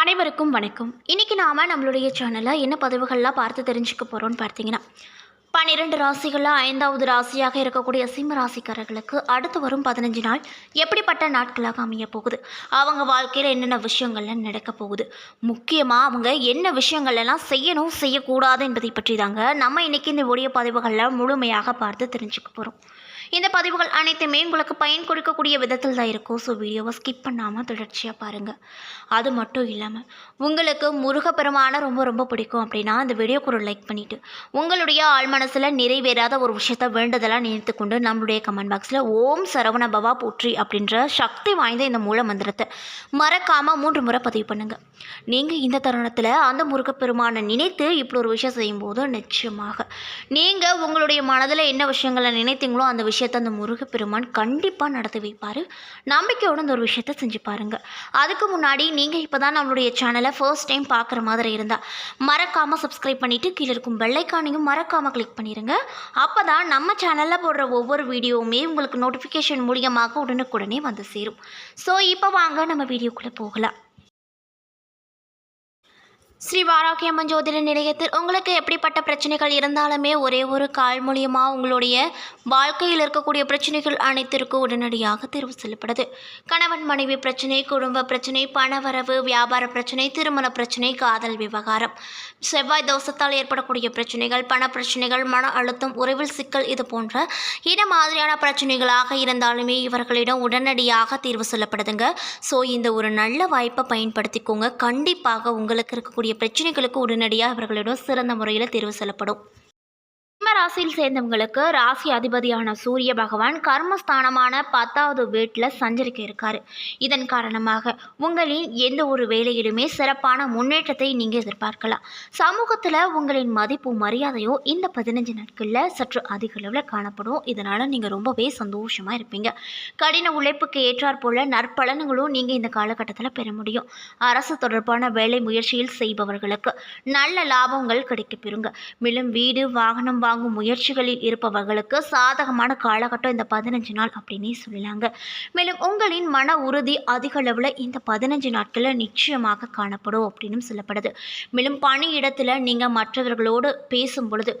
அனைவருக்கும் வணக்கம். இன்னைக்கு நாம் நம்மளுடைய சேனலில் என்ன பதிவுகள்லாம் பார்த்து தெரிஞ்சுக்க போகிறோம்னு பார்த்தீங்கன்னா பன்னிரெண்டு ராசிகளில் ஐந்தாவது ராசியாக இருக்கக்கூடிய சிம்ம ராசிக்காரர்களுக்கு அடுத்து வரும் பதினஞ்சு நாள் எப்படிப்பட்ட நாட்களாக அமைய போகுது? அவங்க வாழ்க்கையில் என்னென்ன விஷயங்கள்லாம் நடக்க போகுது? முக்கியமாக அவங்க என்ன விஷயங்கள்லாம் செய்யணும் செய்யக்கூடாது என்பதை பற்றி தாங்க நம்ம இன்றைக்கி இந்த ஒடிய பதிவுகளில் முழுமையாக பார்த்து தெரிஞ்சுக்க போகிறோம் இந்த பதிவுகள் அனைத்துமே உங்களுக்கு பயன் கொடுக்கக்கூடிய விதத்தில் தான் இருக்கும். ஸோ வீடியோவை ஸ்கிப் பண்ணாமல் தொடர்ச்சியாக பாருங்கள் அது மட்டும் இல்லாமல் உங்களுக்கு முருகப்பெருமான ரொம்ப ரொம்ப பிடிக்கும் அப்படின்னா அந்த வீடியோக்கு ஒரு லைக் பண்ணிவிட்டு உங்களுடைய ஆழ் மனசில் நிறைவேறாத ஒரு விஷயத்த வேண்டுதலாக நினைத்து கொண்டு நம்மளுடைய கமெண்ட் பாக்ஸில் ஓம் சரவண பவா போற்றி அப்படின்ற சக்தி வாய்ந்த இந்த மூல மந்திரத்தை மறக்காமல் மூன்று முறை பதிவு பண்ணுங்கள் நீங்கள் இந்த தருணத்தில் அந்த முருகப்பெருமானை நினைத்து இப்படி ஒரு விஷயம் செய்யும்போது நிச்சயமாக நீங்கள் உங்களுடைய மனதில் என்ன விஷயங்களை நினைத்தீங்களோ அந்த விஷயம் விஷயத்த அந்த முருகப்பெருமான் கண்டிப்பாக நடத்தி வைப்பார். நம்பிக்கையோடு அந்த ஒரு விஷயத்த செஞ்சு பாருங்கள் அதுக்கு முன்னாடி நீங்கள் இப்போ தான் நம்மளுடைய சேனலை ஃபர்ஸ்ட் டைம் பார்க்குற மாதிரி இருந்தால் மறக்காமல் சப்ஸ்கிரைப் பண்ணிவிட்டு கீழே இருக்கும் பெல்லைக்கானையும் மறக்காமல் கிளிக் பண்ணிடுங்க அப்போ தான் நம்ம சேனலில் போடுற ஒவ்வொரு வீடியோவுமே உங்களுக்கு நோட்டிஃபிகேஷன் மூலியமாக உடனுக்குடனே வந்து சேரும். ஸோ இப்போ வாங்க நம்ம வீடியோக்குள்ளே போகலாம். ஸ்ரீ வாராகியம்மன் ஜோதிட நிலையத்தில் உங்களுக்கு எப்படிப்பட்ட பிரச்சனைகள் இருந்தாலுமே ஒரே ஒரு கால் மூலியமாக உங்களுடைய வாழ்க்கையில் இருக்கக்கூடிய பிரச்சனைகள் அனைத்திற்கும் உடனடியாக தீர்வு செல்லப்படுது. கணவன் மனைவி பிரச்சனை குடும்ப பிரச்சனை பணவரவு வியாபார பிரச்சனை திருமண பிரச்சனை காதல் விவகாரம். செவ்வாய் தோஷத்தால் ஏற்படக்கூடிய பிரச்சனைகள் பண பிரச்சனைகள் மன அழுத்தம் உறவில் சிக்கல் இது போன்ற இன மாதிரியான பிரச்சனைகளாக இருந்தாலுமே இவர்களிடம் உடனடியாக தீர்வு சொல்லப்படுதுங்க. ஸோ இந்த ஒரு நல்ல வாய்ப்பை பயன்படுத்திக்கோங்க. கண்டிப்பாக உங்களுக்கு இருக்கக்கூடிய பிரச்சனைகளுக்கு உடனடியாக அவர்களிடம் சிறந்த முறையில் தேர்வு செல்லப்படும் சிம்ம ராசியில் சேர்ந்தவங்களுக்கு ராசி அதிபதியான சூரிய பகவான் கர்மஸ்தானமான பத்தாவது வீட்டில் சஞ்சரிக்க இருக்கார். இதன் காரணமாக உங்களின் எந்த ஒரு வேலையிலுமே சிறப்பான முன்னேற்றத்தை நீங்கள் எதிர்பார்க்கலாம். சமூகத்தில் உங்களின் மதிப்பு மரியாதையோ இந்த பதினஞ்சு நாட்களில் சற்று அதிக அளவில் காணப்படும். இதனால் நீங்கள் ரொம்பவே சந்தோஷமாக இருப்பீங்க. கடின உழைப்புக்கு ஏற்றாற் போல நற்பலன்களும் நீங்கள் இந்த காலகட்டத்தில் பெற முடியும். அரசு தொடர்பான வேலை முயற்சியில் செய்பவர்களுக்கு நல்ல லாபங்கள் கிடைக்கப்பெறுங்க மேலும் வீடு வாகனம் வாங்கும் முயற்சிகளில் இருப்பவர்களுக்கு சாதகமான காலகட்டம் இந்த பதினஞ்சு நாள் அப்படின்னே சொல்லலாங்க மேலும் உங்களின் மன உறுதி அதிக அளவில் இந்த பதினஞ்சு நாட்களில் நிச்சயமாக காணப்படும் அப்படின்னு சொல்லப்படுது. மேலும் பணியிடத்தில் நீங்கள் மற்றவர்களோடு பேசும் பொழுது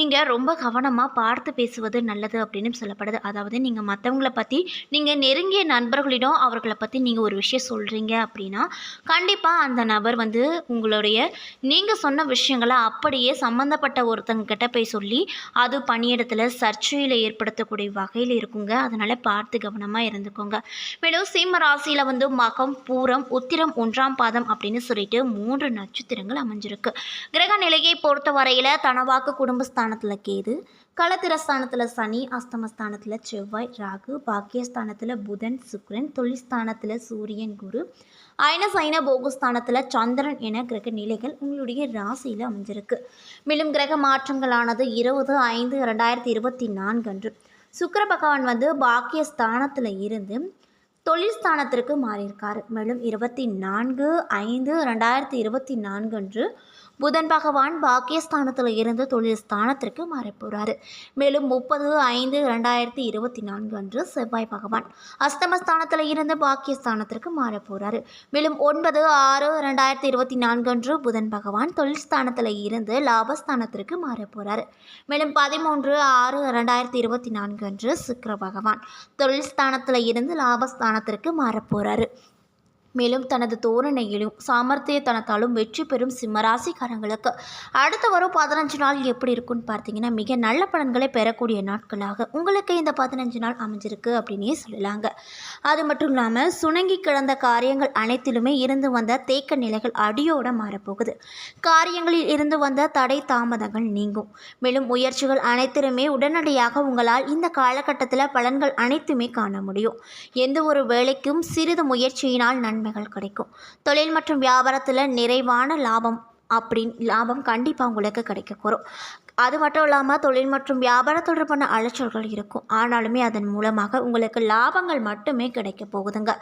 நீங்கள் ரொம்ப கவனமாக பார்த்து பேசுவது நல்லது அப்படின்னு சொல்லப்படுது. அதாவது நீங்கள் மற்றவங்கள பற்றி நீங்கள் நெருங்கிய நண்பர்களிடம் அவர்களை பற்றி நீங்கள் ஒரு விஷயம் சொல்கிறீங்க அப்படின்னா கண்டிப்பாக அந்த நபர் வந்து உங்களுடைய நீங்கள் சொன்ன விஷயங்களை அப்படியே சம்மந்தப்பட்ட ஒருத்தங்க கிட்ட போய் சொல்லி அது பணியிடத்தில் சர்ச்சையில் ஏற்படுத்தக்கூடிய வகையில் இருக்குங்க. அதனால் பார்த்து கவனமாக இருந்துக்கோங்க. மேலும் சிம்ம ராசியில் வந்து மகம் பூரம் உத்திரம் ஒன்றாம் பாதம் அப்படின்னு சொல்லிட்டு மூன்று நட்சத்திரங்கள் அமைஞ்சிருக்கு. கிரக நிலையை பொறுத்த வரையில் தனவாக்கு குடும்பஸ்தானத்தில் கேது களத்திரஸ்தானத்தில் சனி அஸ்தமஸ்தானத்தில் செவ்வாய் ராகு பாக்கியஸ்தானத்தில் புதன் சுக்ரன் தொழில்ஸ்தானத்தில் சூரியன் குரு அயன சைன போகஸ்தானத்தில் சந்திரன் என கிரக நிலைகள் உங்களுடைய ராசியில் அமைஞ்சிருக்கு. மேலும் கிரக மாற்றங்களானது இருபது ஐந்து ரெண்டாயிரத்தி இருபத்தி நான்கு அன்று. சுக்கர பகவான் வந்து பாக்கியஸ்தானத்தில் இருந்து தொழில் ஸ்தானத்திற்கு மாறியிருக்காரு. மேலும் இருபத்தி நான்கு ஐந்து ரெண்டாயிரத்தி இருபத்தி நான்கு அன்று புதன் பகவான் பாக்கியஸ்தானத்தில் இருந்து தொழில் ஸ்தானத்திற்கு மாறப்போகிறாரு மேலும் முப்பது ஐந்து ரெண்டாயிரத்தி இருபத்தி நான்கு அன்று செவ்வாய் பகவான் அஸ்தமஸ்தானத்தில் இருந்து பாக்கியஸ்தானத்திற்கு மாறப்போகிறாரு மேலும் ஒன்பது ஆறு ரெண்டாயிரத்தி இருபத்தி நான்கு அன்று புதன் பகவான் தொழில் ஸ்தானத்தில் இருந்து லாபஸ்தானத்திற்கு மாறப்போகிறாரு மேலும் பதிமூன்று ஆறு ரெண்டாயிரத்தி இருபத்தி நான்கு அன்று சுக்கர பகவான் தொழில் ஸ்தானத்தில் இருந்து லாபஸ்தானத்திற்கு மாறப்போகிறாரு மேலும் தனது தோரணையிலும் சாமர்த்தியத்தனத்தாலும் வெற்றி பெறும் சிம்மராசிக்காரங்களுக்கு அடுத்து வரும் பதினஞ்சு நாள் எப்படி இருக்குன்னு பார்த்தீங்கன்னா மிக நல்ல பலன்களை பெறக்கூடிய நாட்களாக உங்களுக்கு இந்த பதினஞ்சு நாள் அமைஞ்சிருக்கு அப்படின்னே சொல்லலாங்க. அது மட்டும் இல்லாமல் சுணங்கி கிடந்த காரியங்கள் அனைத்திலுமே இருந்து வந்த தேக்க நிலைகள் அடியோட மாறப்போகுது. காரியங்களில் இருந்து வந்த தடை தாமதங்கள் நீங்கும். மேலும் முயற்சிகள் அனைத்திலுமே உடனடியாக உங்களால் இந்த காலகட்டத்தில் பலன்கள் அனைத்துமே காண முடியும். எந்த ஒரு வேலைக்கும் சிறிது முயற்சியினால் நன்மைகள் கிடைக்கும். தொழில் மற்றும் வியாபாரத்தில் நிறைவான லாபம் அப்படின் லாபம் கண்டிப்பாக உங்களுக்கு கிடைக்க அது மட்டும் இல்லாமல் தொழில் மற்றும் வியாபார தொடர்பான அலைச்சல்கள் இருக்கும். ஆனாலுமே அதன் மூலமாக உங்களுக்கு லாபங்கள் மட்டுமே கிடைக்க போகுதுங்க.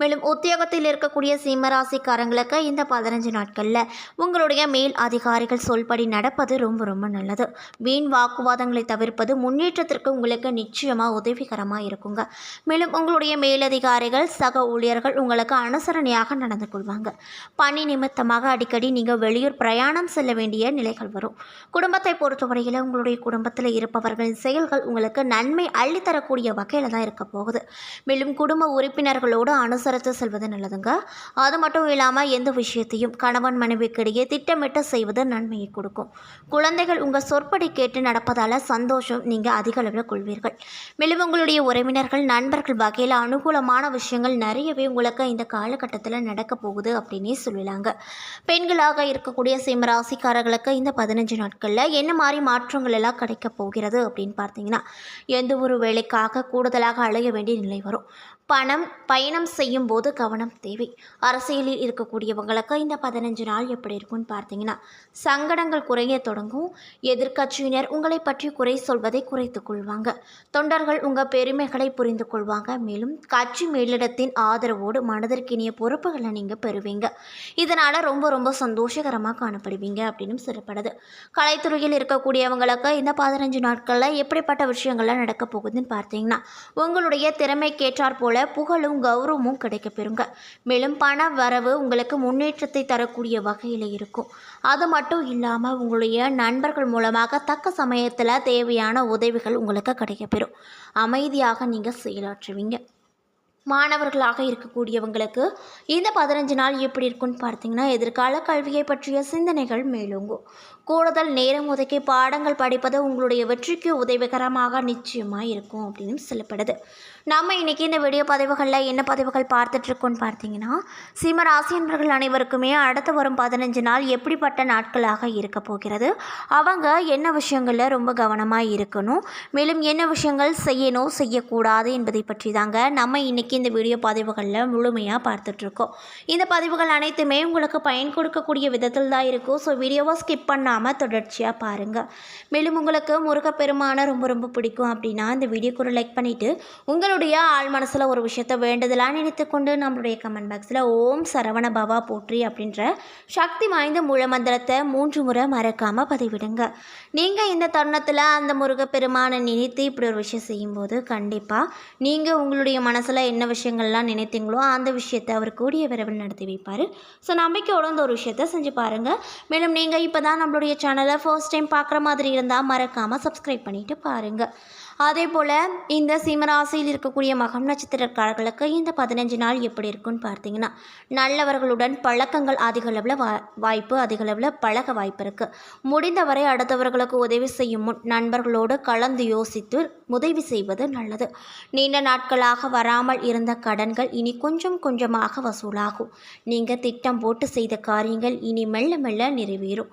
மேலும் உத்தியோகத்தில் இருக்கக்கூடிய சிம்மராசிக்காரங்களுக்கு இந்த பதினஞ்சு நாட்களில் உங்களுடைய மேல் அதிகாரிகள் சொல்படி நடப்பது ரொம்ப ரொம்ப நல்லது. வீண் வாக்குவாதங்களை தவிர்ப்பது முன்னேற்றத்திற்கு உங்களுக்கு நிச்சயமாக உதவிகரமாக இருக்குங்க. மேலும் உங்களுடைய மேலதிகாரிகள் சக ஊழியர்கள் உங்களுக்கு அனுசரணையாக நடந்து கொள்வாங்க. பணி நிமித்தமாக அடிக்கடி நீங்கள் வெளியூர் பிரயாணம் செல்ல வேண்டிய நிலைகள் வரும். குடும்பத்தை பொறுத்தவரையில் உங்களுடைய குடும்பத்தில் இருப்பவர்களின் செயல்கள் உங்களுக்கு நன்மை அள்ளித்தரக்கூடிய வகையில் தான் இருக்க போகுது. மேலும் குடும்ப உறுப்பினர்களோடு அனுசரித்து செல்வது நல்லதுங்க. அது மட்டும் இல்லாமல் எந்த விஷயத்தையும் கணவன் மனைவிக்கிடையே திட்டமிட்டு செய்வது நன்மையை கொடுக்கும். குழந்தைகள் உங்கள் சொற்படி கேட்டு நடப்பதால் சந்தோஷம் நீங்கள் அதிக அளவில் கொள்வீர்கள். மேலும் உங்களுடைய உறவினர்கள் நண்பர்கள் வகையில் அனுகூலமான விஷயங்கள் நிறையவே உங்களுக்கு இந்த காலகட்டத்தில் நடக்க போகுது அப்படின்னே சொல்லலாங்க. பெண்களாக இருக்கக்கூடிய சிம்மராசிக்காரர்களுக்கு இந்த பதினஞ்சு நாட்களில் என்ன மாதிரி மாதிரி மாற்றங்கள் எல்லாம் கிடைக்க போகிறது அப்படின்னு பார்த்தீங்கன்னா எந்த ஒரு வேலைக்காக கூடுதலாக அழைய வேண்டிய நிலை வரும். பணம் பயணம் செய்யும் போது கவனம் தேவை. அரசியலில் இருக்கக்கூடியவங்களுக்கு இந்த பதினஞ்சு நாள் எப்படி இருக்கும்னு பார்த்தீங்கன்னா சங்கடங்கள் குறைய தொடங்கும். எதிர்கட்சியினர் உங்களை பற்றி குறை சொல்வதை குறைத்துக் கொள்வாங்க. தொண்டர்கள் உங்கள் பெருமைகளை புரிந்து கொள்வாங்க. மேலும் கட்சி மேலிடத்தின் ஆதரவோடு மனதிற்கினிய பொறுப்புகளை நீங்கள் பெறுவீங்க. இதனால் ரொம்ப ரொம்ப சந்தோஷகரமாக காணப்படுவீங்க அப்படின்னு சொல்லப்படுது. கலைத்துறையில் இருக்க இருக்கக்கூடியவங்களுக்கு இந்த பதினஞ்சு நாட்களில் எப்படிப்பட்ட விஷயங்கள்லாம் நடக்க போகுதுன்னு பார்த்தீங்கன்னா உங்களுடைய திறமைக்கேற்றாற் போல புகழும் கௌரவமும் கிடைக்கப்பெறுங்க. மேலும் பண வரவு உங்களுக்கு முன்னேற்றத்தை தரக்கூடிய வகையில் இருக்கும். அது மட்டும் இல்லாமல் உங்களுடைய நண்பர்கள் மூலமாக தக்க சமயத்தில் தேவையான உதவிகள் உங்களுக்கு கிடைக்கப்பெறும். அமைதியாக நீங்கள் செயலாற்றுவீங்க. மாணவர்களாக இருக்கக்கூடியவங்களுக்கு இந்த பதினஞ்சு நாள் எப்படி இருக்குன்னு பார்த்தீங்கன்னா எதிர்கால கல்வியை பற்றிய சிந்தனைகள் மேலோங்கும். கூடுதல் நேரம் ஒதுக்கி பாடங்கள் படிப்பது உங்களுடைய வெற்றிக்கு உதவிகரமாக நிச்சயமாக இருக்கும் அப்படின்னு சொல்லப்படுது. நம்ம இன்றைக்கி இந்த வீடியோ பதிவுகளில் என்ன பதிவுகள் பார்த்துட்ருக்கோன்னு பார்த்தீங்கன்னா சிம்ம ராசியன்பர்கள் அனைவருக்குமே அடுத்து வரும் பதினஞ்சு நாள் எப்படிப்பட்ட நாட்களாக இருக்க போகிறது? அவங்க என்ன விஷயங்களில் ரொம்ப கவனமாக இருக்கணும்? மேலும் என்ன விஷயங்கள் செய்யணும் செய்யக்கூடாது என்பதை பற்றி தாங்க நம்ம இன்றைக்கி இந்த வீடியோ பதிவுகளில் முழுமையாக பார்த்துட்ருக்கோம் இந்த பதிவுகள் அனைத்துமே உங்களுக்கு பயன் கொடுக்கக்கூடிய விதத்தில் தான் இருக்கும். ஸோ வீடியோவை ஸ்கிப் பண்ணாமல் தொடர்ச்சியாக பாருங்கள் மேலும் உங்களுக்கு முருகப்பெருமானை ரொம்ப ரொம்ப பிடிக்கும் அப்படின்னா இந்த வீடியோக்கு ஒரு லைக் பண்ணிவிட்டு உங்களுடைய ஆள் மனசில் ஒரு விஷயத்தை வேண்டுதலாக நினைத்து கொண்டு நம்மளுடைய கமெண்ட் பாக்ஸில் ஓம் சரவண பவா போற்றி அப்படின்ற சக்தி வாய்ந்த மூலமந்திரத்தை மூன்று முறை மறக்காமல் பதிவிடுங்க. நீங்கள் இந்த தருணத்தில் அந்த முருகப்பெருமானை நினைத்து இப்படி ஒரு விஷயம் செய்யும்போது கண்டிப்பாக நீங்கள் உங்களுடைய மனசில் என்ன விஷயங்கள்லாம் நினைத்தீங்களோ அந்த விஷயத்தை அவர் கூடிய விரைவில் நடத்தி வைப்பார். ஸோ நம்பிக்கையோட இந்த ஒரு விஷயத்த செஞ்சு பாருங்கள் மேலும் நீங்கள் இப்போ தான் நம்மளுடைய சேனலை ஃபர்ஸ்ட் டைம் பார்க்குற மாதிரி இருந்தால் மறக்காமல் சப்ஸ்கிரைப் பண்ணிவிட்டு பாருங்கள் அதே போல் இந்த சிம்மராசியில் இருக்கக்கூடிய மகம் நட்சத்திரக்காரர்களுக்கு இந்த பதினஞ்சு நாள் எப்படி இருக்குன்னு பார்த்தீங்கன்னா நல்லவர்களுடன் பழக்கங்கள் அதிகளவில் வா வாய்ப்பு அதிகளவில் பழக வாய்ப்பு இருக்குது முடிந்தவரை அடுத்தவர்களுக்கு உதவி செய்யும் முன் நண்பர்களோடு கலந்து யோசித்து உதவி செய்வது நல்லது. நீண்ட நாட்களாக வராமல் இருந்த கடன்கள் இனி கொஞ்சம் கொஞ்சமாக வசூலாகும். நீங்கள் திட்டம் போட்டு செய்த காரியங்கள் இனி மெல்ல மெல்ல நிறைவேறும்.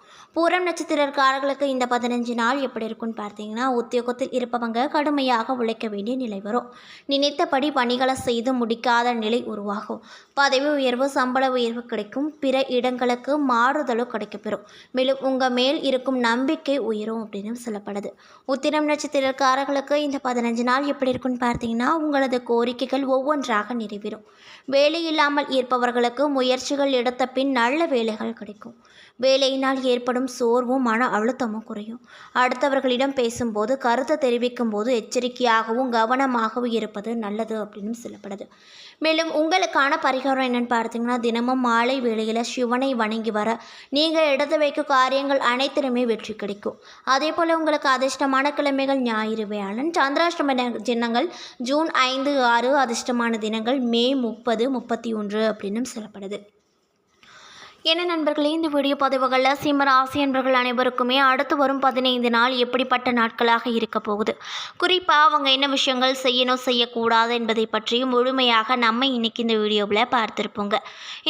பூரம் நட்சத்திரக்காரர்களுக்கு இந்த பதினஞ்சு நாள் எப்படி இருக்குன்னு பார்த்தீங்கன்னா உத்தியோகத்தில் இருப்பவங்க கடுமையாக உழைக்க வேண்டிய நிலை வரும். நினைத்தபடி பணிகளை செய்து முடிக்காத நிலை உருவாகும். பதவி உயர்வு சம்பள உயர்வு கிடைக்கும். பிற இடங்களுக்கு மாறுதலும் கிடைக்கப்பெறும். மேலும் உங்கள் மேல் இருக்கும் நம்பிக்கை உயரும் அப்படின்னு சொல்லப்படுது. உத்திரம் நட்சத்திரக்காரர்களுக்கு இந்த பதினஞ்சு நாள் எப்படி இருக்குன்னு பார்த்தீங்கன்னா உங்களது கோரிக்கைகள் ஒவ்வொன்றாக நிறைவேறும். வேலை இல்லாமல் இருப்பவர்களுக்கு முயற்சிகள் எடுத்த பின் நல்ல வேலைகள் கிடைக்கும். வேலையினால் ஏற்படும் சோர்வும் மன அழுத்தமும் குறையும். அடுத்தவர்களிடம் பேசும்போது கருத்தை தெரிவிக்கும் போது எச்சரிக்கையாகவும் கவனமாகவும் இருப்பது நல்லது அப்படின்னு சொல்லப்படுது. மேலும் உங்களுக்கான பரிகாரம் என்னென்னு பார்த்தீங்கன்னா தினமும் மாலை வேளையில் சிவனை வணங்கி வர நீங்கள் எடுத்து வைக்கும் காரியங்கள் அனைத்திலுமே வெற்றி கிடைக்கும். அதே போல் உங்களுக்கு அதிர்ஷ்டமான கிழமைகள் ஞாயிறு வியாழன் சந்திராஷ்டம தினங்கள் ஜூன் ஐந்து ஆறு அதிர்ஷ்டமான தினங்கள் மே முப்பது முப்பத்தி ஒன்று அப்படின்னு சொல்லப்படுது. என்ன நண்பர்களே இந்த வீடியோ பதிவுகளில் சிம்ம ராசி என்பர்கள் அனைவருக்குமே அடுத்து வரும் பதினைந்து நாள் எப்படிப்பட்ட நாட்களாக இருக்க போகுது? குறிப்பாக அவங்க என்ன விஷயங்கள் செய்யணும் செய்யக்கூடாது என்பதை பற்றியும் முழுமையாக நம்ம இன்னைக்கு இந்த வீடியோவில் பார்த்துருப்போங்க.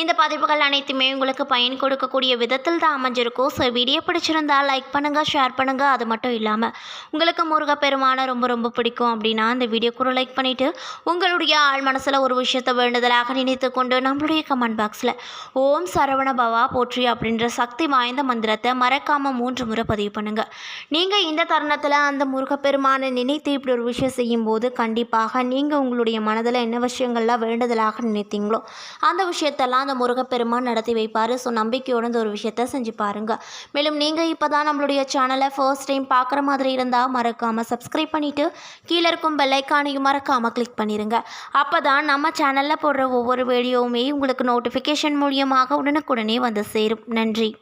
இந்த பதிவுகள் அனைத்துமே உங்களுக்கு பயன் கொடுக்கக்கூடிய விதத்தில் தான் அமைஞ்சிருக்கும். ஸோ வீடியோ பிடிச்சிருந்தால் லைக் பண்ணுங்கள் ஷேர் பண்ணுங்கள் அது மட்டும் இல்லாமல் உங்களுக்கு முருகப்பெருமான ரொம்ப ரொம்ப பிடிக்கும் அப்படின்னா இந்த வீடியோ ஒரு லைக் பண்ணிவிட்டு உங்களுடைய ஆள் மனசில் ஒரு விஷயத்தை வேண்டுதலாக நினைத்து கொண்டு நம்மளுடைய கமெண்ட் பாக்ஸில் ஓம் சரவண பவ வா போற்றி அப்படின்ற சக்தி வாய்ந்த மந்திரத்தை மறக்காமல் மூன்று முறை பதிவு பண்ணுங்கள் நீங்கள் இந்த தருணத்தில் அந்த முருகப்பெருமானை நினைத்து இப்படி ஒரு விஷயம் செய்யும்போது கண்டிப்பாக நீங்கள் உங்களுடைய மனதில் என்ன விஷயங்கள்லாம் வேண்டுதலாக நினைத்தீங்களோ அந்த விஷயத்தெல்லாம் அந்த முருகப்பெருமான் நடத்தி வைப்பார். ஸோ நம்பிக்கையோடு ஒரு விஷயத்த செஞ்சு பாருங்கள் மேலும் நீங்கள் இப்போ தான் நம்மளுடைய சேனலை ஃபர்ஸ்ட் டைம் பார்க்குற மாதிரி இருந்தால் மறக்காமல் சப்ஸ்கிரைப் பண்ணிவிட்டு கீழே இருக்கும் பெல்லைக்கானையும் மறக்காமல் கிளிக் பண்ணிடுங்க அப்போ தான் நம்ம சேனலில் போடுற ஒவ்வொரு வீடியோவுமே உங்களுக்கு நோட்டிஃபிகேஷன் மூலியமாக உடனுக்குடன் வந்து சேரும். நன்றி.